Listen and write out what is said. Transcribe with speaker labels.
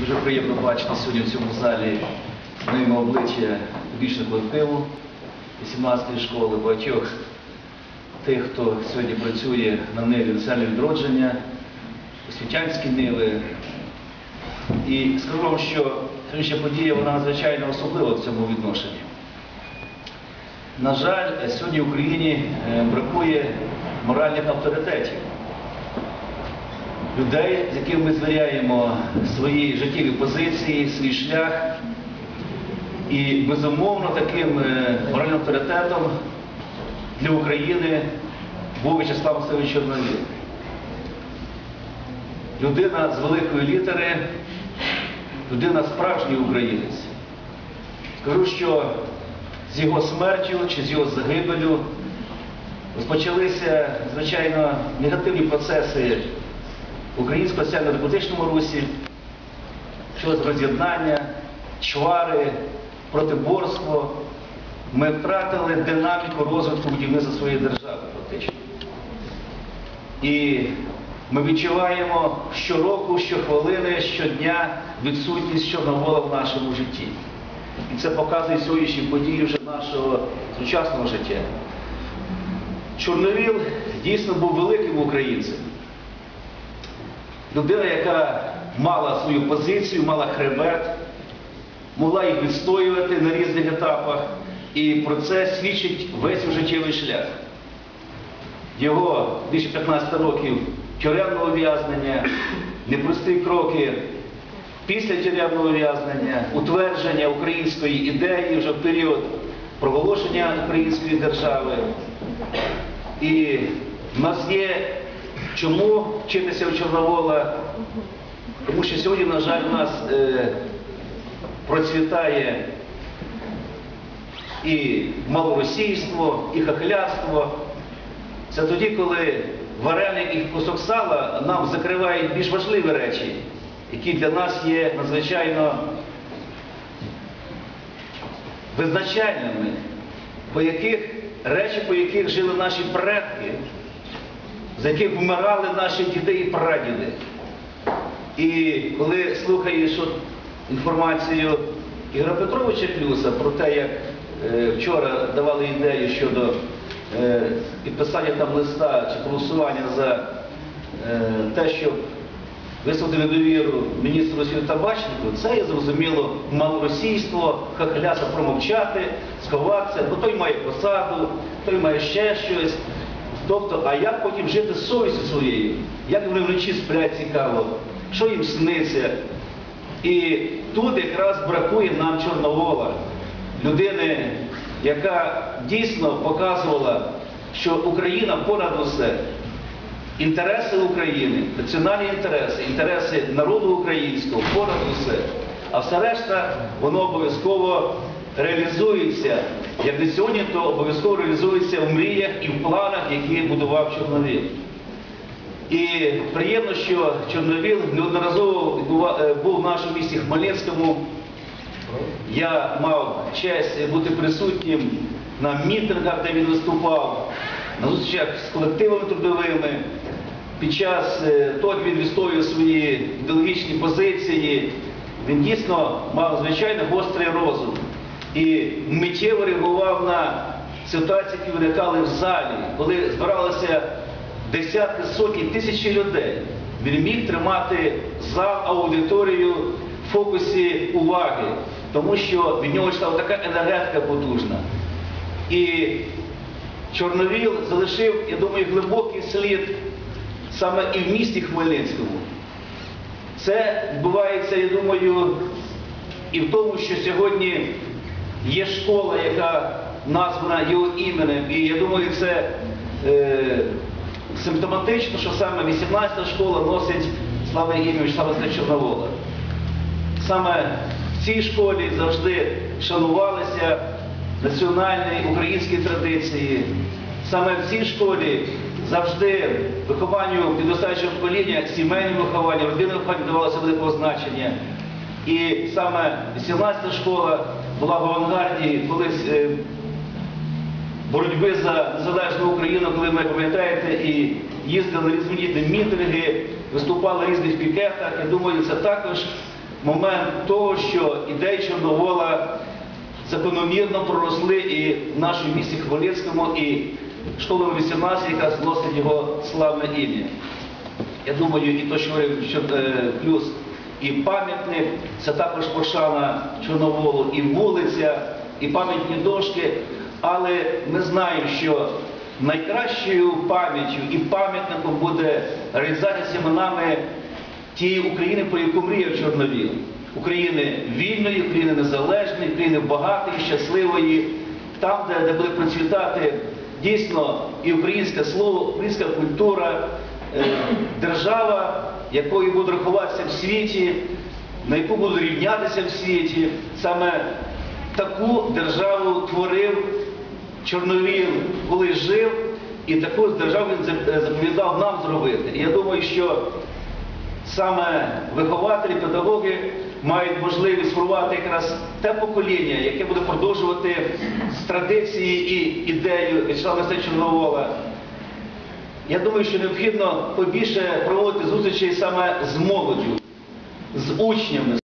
Speaker 1: Дуже приємно бачити сьогодні в цьому залі знайоме обличчя педагогічного колективу 18-ї школи, багатьох тих, хто сьогодні працює на ниві національного відродження, освітянські ниви. І скажу вам, що сьогоднішня подія вона надзвичайно особлива в цьому відношенні. На жаль, сьогодні в Україні е, бракує моральних авторитетів людей, з якими ми звіряємо свої життєві позиції, свій шлях. І безумовно таким е, моральним авторитетом для України був В'ячеслав Васильович Чорновіл. Людина з великої літери, людина справжній українець. Скажу, що з його смертю чи з його загибелю розпочалися, звичайно, негативні процеси в українському соціально-демократичному русі, щодо роз'єднання, чвари, протиборство. Ми втратили динаміку розвитку будівництва своєї держави фактично. І ми відчуваємо щороку, щохвилини, щодня відсутність Чорновола в нашому житті. І це показує сьогоднішні події вже нашого сучасного життя. Чорновіл дійсно був великим українцем. Людина, яка мала свою позицію, мала хребет, могла їх відстоювати на різних етапах. І про це свідчить весь життєвий шлях. Його більше 15 років тюремного ув'язнення, непрості кроки після тюремного ув'язнення, утвердження української ідеї вже в період проголошення української держави. І в нас є чому вчитися у Чорновола, тому що сьогодні, на жаль, у нас е, процвітає і малоросійство, і хахляство. Це тоді, коли вареник і кусок сала нам закривають більш важливі речі, які для нас є надзвичайно визначальними, по яких речі, по яких жили наші предки, за яких вмирали наші діди і прадіди. І коли слухаєш от інформацію Ігора Петровича Клюса про те, як е, вчора давали ідею щодо е, підписання там листа чи голосування за е, те, щоб висловити недовіру міністру освіти Табачнику, це є зрозуміло малоросійство, хахляса промовчати, сховатися, бо той має посаду, той має ще щось. Тобто, а як потім жити з совістю своєю? Як вони вночі сплять цікаво, що їм сниться? І тут якраз бракує нам Чорновола, людини, яка дійсно показувала, що Україна понад усе. Інтереси України, національні інтереси, інтереси народу українського, понад усе. А все решта, воно обов'язково реалізується. Як не сьогодні, то обов'язково реалізується в мріях і в планах, які будував Чорновіл. І приємно, що Чорновіл неодноразово е, був в нашому місті Хмельницькому. Я мав честь бути присутнім на мітингах, де він виступав, на зустрічах з колективами трудовими. Під час е, того, як він відстоював свої ідеологічні позиції, він дійсно мав звичайно гострий розум і миттєво реагував на ситуації, які виникали в залі, коли збиралися десятки, сотні, тисячі людей. Він міг тримати зал, аудиторію в фокусі уваги, тому що від нього йшла така енергетика потужна. І Чорновіл залишив, я думаю, глибокий слід саме і в місті Хмельницькому. Це відбувається, я думаю, і в тому, що сьогодні є школа, яка названа його іменем. І я думаю, це е, симптоматично, що саме 18-та школа носить славне ім'я Вячеслава Чорновола. Саме в цій школі завжди шанувалися національні українські традиції. Саме в цій школі завжди вихованню підростаючого покоління, сімейному вихованню, родинному вихованню давалося великого значення. І саме 18-та школа була в авангарді колись е, боротьби за незалежну Україну, коли ви пам'ятаєте, і їздили різноманітні мітинги, виступали в різних пікетах. Я думаю, це також момент того, що ідеї Чорновола закономірно проросли і в нашому місті Хмельницькому, і школа 18, яка зносить його славне ім'я. Я думаю, і то, що говорив що, е, плюс і пам'ятник, це також пошана Чорноволу, і вулиця, і пам'ятні дошки. Але ми знаємо, що найкращою пам'яттю і пам'ятником буде реалізація саме нами тієї України, про яку мріяв Чорновіл. України вільної, України незалежної, України багатої, щасливої, там, де, де буде процвітати дійсно і українське слово, українська культура, е, держава, якою будуть рахуватися в світі, на яку будуть рівнятися в світі. Саме таку державу творив Чорновіл, коли жив, і таку державу він заповідав нам зробити. І я думаю, що саме вихователі, педагоги мають можливість формувати якраз те покоління, яке буде продовжувати традиції і ідею В'ячеслава Чорновола. Я думаю, що необхідно побільше проводити зустрічей саме з молоддю, з учнями.